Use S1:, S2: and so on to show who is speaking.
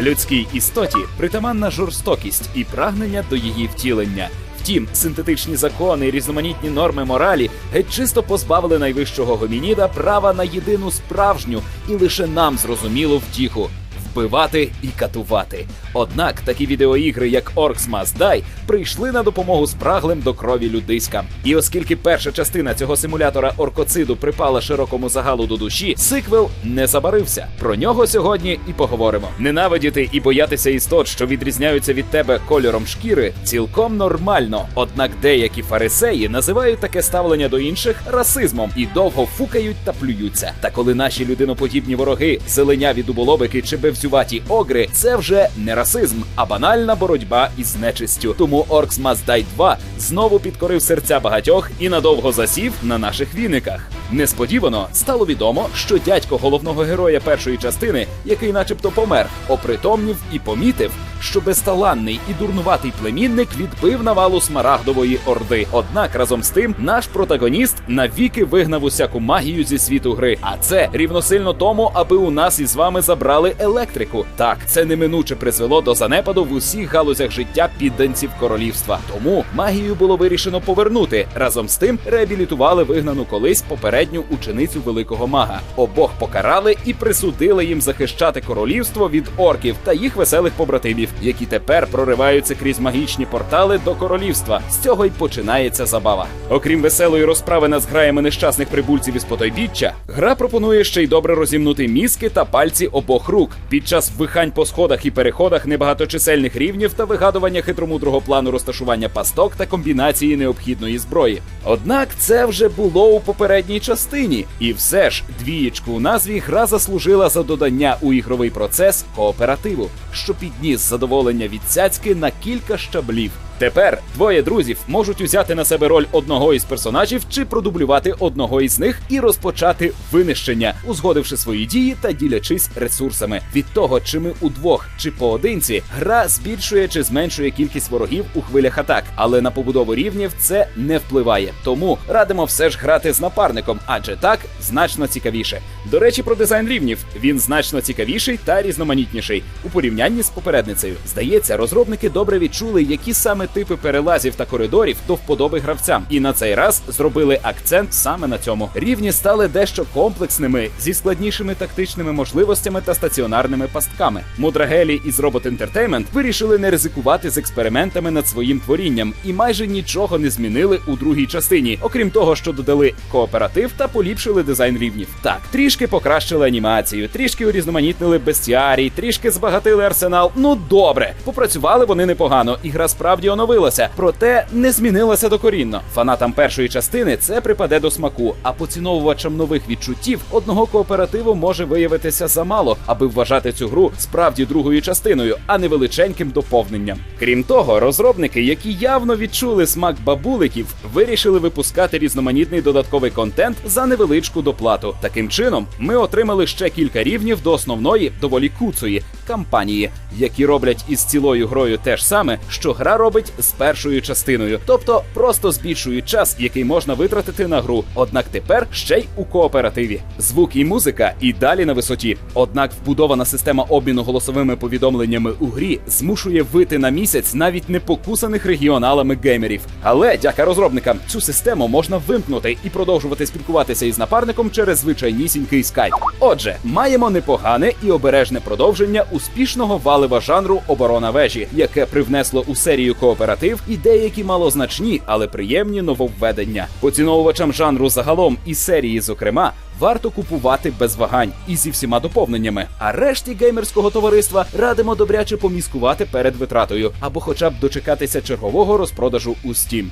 S1: Людській істоті притаманна жорстокість і прагнення до її втілення. Втім, синтетичні закони і різноманітні норми моралі геть чисто позбавили найвищого гомініда права на єдину справжню і лише нам зрозумілу втіху вбивати і катувати. Однак такі відеоігри, як Orcs Must Die, прийшли на допомогу спраглим до крові людиськам. І оскільки перша частина цього симулятора оркоциду припала широкому загалу до душі, сиквел не забарився. Про нього сьогодні і поговоримо. Ненавидіти і боятися істот, що відрізняються від тебе кольором шкіри, цілком нормально. Однак деякі фарисеї називають таке ставлення до інших расизмом і довго фукають та плюються. Та коли наші людиноподібні вороги, зеленяві дуболобики чи бевзюваті огри, це вже не расизм, а банальна боротьба із нечистю. Тому Must Die 2 знову підкорив серця багатьох і надовго засів на наших віниках. Несподівано стало відомо, що дядько головного героя першої частини, який начебто помер, опритомнів і помітив, що безталанний і дурнуватий племінник відбив навалу смарагдової орди. Однак разом з тим наш протагоніст навіки вигнав усяку магію зі світу гри. А це рівносильно тому, аби у нас із вами забрали електрику. Так, це неминуче призвело до занепаду в усіх галузях життя підданців королівства. Тому магію було вирішено повернути. Разом з тим реабілітували вигнану колись попередню ученицю великого мага. Обох покарали і присудили їм захищати королівство від орків та їх веселих побратимів, які тепер прориваються крізь магічні портали до королівства. З цього й починається забава. Окрім веселої розправи над зграями нещасних прибульців із потойбіччя, гра пропонує ще й добре розімнути мізки та пальці обох рук під час вихань по сходах і переходах небагаточисельних рівнів та вигадування хитромудрого плану розташування пасток та комбінації необхідної зброї. Однак це вже було у попередній частині, і все ж двієчку у назві гра заслужила за додання у ігровий процес кооперативу, що підніс задоволення від цяцьки на кілька щаблів. Тепер двоє друзів можуть узяти на себе роль одного із персонажів чи продублювати одного із них і розпочати винищення, узгодивши свої дії та ділячись ресурсами. Від того, чи ми удвох чи поодинці, гра збільшує чи зменшує кількість ворогів у хвилях атак, але на побудову рівнів це не впливає. Тому радимо все ж грати з напарником, адже так значно цікавіше. До речі, про дизайн рівнів він значно цікавіший та різноманітніший у порівнянні з попередницею. Здається, розробники добре відчули, які саме типи перелазів та коридорів до вподоби гравцям, і на цей раз зробили акцент саме на цьому. Рівні стали дещо комплексними зі складнішими тактичними можливостями та стаціонарними пастками. Мудрагелі із Robot Entertainment вирішили не ризикувати з експериментами над своїм творінням і майже нічого не змінили у другій частині, окрім того, що додали кооператив та поліпшили дизайн рівнів. Так, трішки покращили анімацію, трішки урізноманітнили бестіарій, трішки збагатили арсенал. Ну добре, попрацювали вони непогано, і гра справді оновилася, проте не змінилася докорінно. Фанатам першої частини це припаде до смаку, а поціновувачам нових відчуттів одного кооперативу може виявитися замало, аби вважати цю гру справді другою частиною, а не величеньким доповненням. Крім того, розробники, які явно відчули смак бабуликів, вирішили випускати різноманітний додатковий контент за невеличку доплату. Таким чином, ми отримали ще кілька рівнів до основної доволі куцої кампанії, які роблять із цілою грою те ж саме, що гра робить з першою частиною, тобто просто збільшують час, який можна витратити на гру. Однак тепер ще й у кооперативі. Звук і музика і далі на висоті. Однак вбудована система обміну голосовими повідомленнями у грі змушує вити на місяць навіть непокусаних регіоналами геймерів. Але дяка розробникам цю систему можна вимкнути і продовжувати спілкуватися із напарником через звичайнісінький скайп. Отже, маємо непогане і обережне продовження успішного валива жанру оборона вежі, яке привнесло у серію кооператив і деякі малозначні, але приємні нововведення. Поціновувачам жанру загалом і серії, зокрема. Варто купувати без вагань і зі всіма доповненнями. А решті геймерського товариства радимо добряче поміскувати перед витратою або хоча б дочекатися чергового розпродажу у Steam.